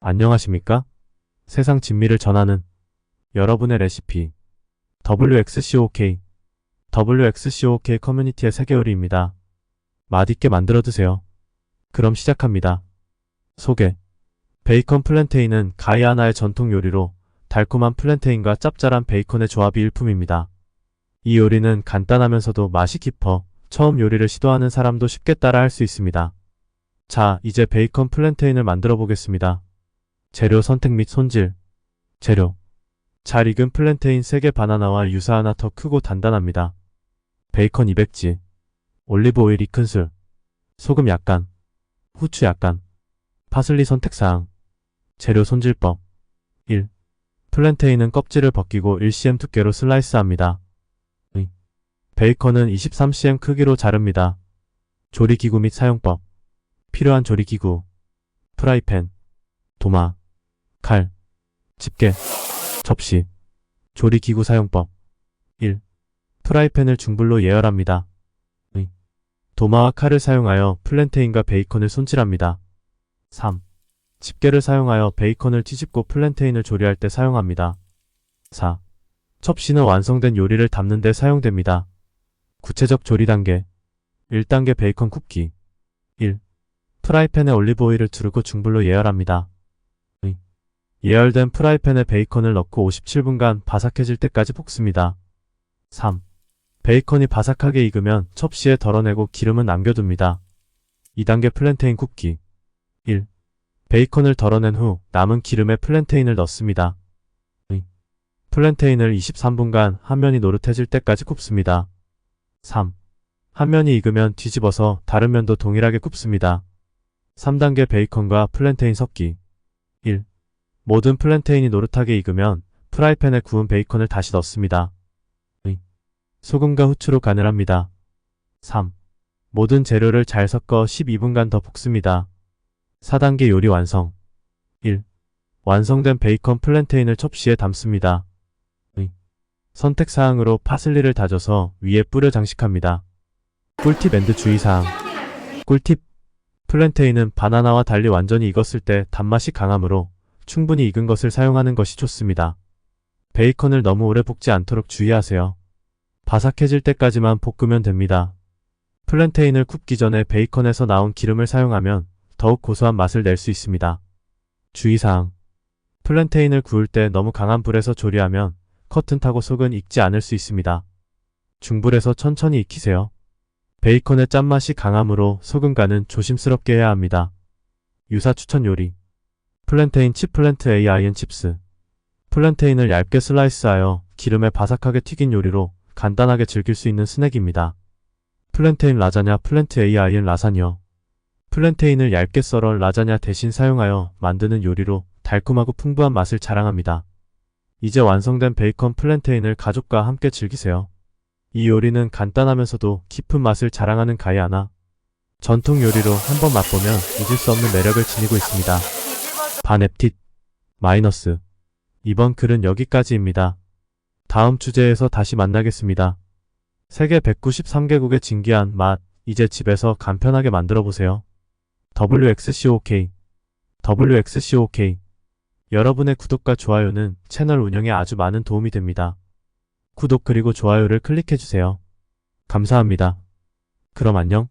안녕하십니까? 세상 진미를 전하는 여러분의 레시피 WXCOK WXCOK 커뮤니티의 세계 요리입니다. 맛있게 만들어 드세요. 그럼 시작합니다. 소개 베이컨 플랜테인은 가이아나의 전통 요리로 달콤한 플랜테인과 짭짤한 베이컨의 조합이 일품입니다. 이 요리는 간단하면서도 맛이 깊어 처음 요리를 시도하는 사람도 쉽게 따라 할 수 있습니다. 자, 이제 베이컨 플랜테인을 만들어 보겠습니다. 재료 선택 및 손질. 재료. 잘 익은 플랜테인 3개 바나나와 유사 하나 더 크고 단단합니다. 베이컨 200지. 올리브 오일 2큰술. 소금 약간. 후추 약간. 파슬리 선택사항. 재료 손질법. 1. 플랜테인은 껍질을 벗기고 1cm 두께로 슬라이스합니다. 2. 베이컨은 23cm 크기로 자릅니다. 조리기구 및 사용법. 필요한 조리기구. 프라이팬. 도마, 칼, 집게, 접시, 조리기구 사용법 1. 프라이팬을 중불로 예열합니다. 2. 도마와 칼을 사용하여 플랜테인과 베이컨을 손질합니다. 3. 집게를 사용하여 베이컨을 뒤집고 플랜테인을 조리할 때 사용합니다. 4. 첩시는 완성된 요리를 담는 데 사용됩니다. 구체적 조리 단계 1단계 베이컨 굽기 1. 프라이팬에 올리브 오일을 두르고 중불로 예열합니다. 예열된 프라이팬에 베이컨을 넣고 57분간 바삭해질 때까지 볶습니다. 3. 베이컨이 바삭하게 익으면 첩시에 덜어내고 기름은 남겨둡니다. 2단계 플랜테인 굽기 1. 베이컨을 덜어낸 후 남은 기름에 플랜테인을 넣습니다. 2. 플랜테인을 23분간 한 면이 노릇해질 때까지 굽습니다. 3. 한 면이 익으면 뒤집어서 다른 면도 동일하게 굽습니다. 3단계 베이컨과 플랜테인 섞기 1. 모든 플랜테인이 노릇하게 익으면 프라이팬에 구운 베이컨을 다시 넣습니다. 2. 소금과 후추로 간을 합니다. 3. 모든 재료를 잘 섞어 12분간 더 볶습니다. 4단계 요리 완성 1. 완성된 베이컨 플랜테인을 첩시에 담습니다. 2. 선택사항으로 파슬리를 다져서 위에 뿌려 장식합니다. 꿀팁 앤드 주의사항 꿀팁 플랜테인은 바나나와 달리 완전히 익었을 때 단맛이 강하므로 충분히 익은 것을 사용하는 것이 좋습니다. 베이컨을 너무 오래 볶지 않도록 주의하세요. 바삭해질 때까지만 볶으면 됩니다. 플랜테인을 굽기 전에 베이컨에서 나온 기름을 사용하면 더욱 고소한 맛을 낼 수 있습니다. 주의사항 플랜테인을 구울 때 너무 강한 불에서 조리하면 커튼 타고 속은 익지 않을 수 있습니다. 중불에서 천천히 익히세요. 베이컨의 짠맛이 강하므로 소금 간은 조심스럽게 해야 합니다. 유사 추천 요리 플랜테인 칩 플랜트 AIN 칩스 플랜테인을 얇게 슬라이스하여 기름에 바삭하게 튀긴 요리로 간단하게 즐길 수 있는 스낵입니다. 플랜테인 라자냐 플랜트 AIN 라사녀 플랜테인을 얇게 썰어 라자냐 대신 사용하여 만드는 요리로 달콤하고 풍부한 맛을 자랑합니다. 이제 완성된 베이컨 플랜테인을 가족과 함께 즐기세요. 이 요리는 간단하면서도 깊은 맛을 자랑하는 가이아나 전통 요리로 한번 맛보면 잊을 수 없는 매력을 지니고 있습니다. 반앱tit 마이너스 이번 글은 여기까지입니다. 다음 주제에서 다시 만나겠습니다. 세계 193개국의 진기한 맛 이제 집에서 간편하게 만들어 보세요. WXCOK WXCOK 여러분의 구독과 좋아요는 채널 운영에 아주 많은 도움이 됩니다. 구독 그리고 좋아요를 클릭해주세요. 감사합니다. 그럼 안녕.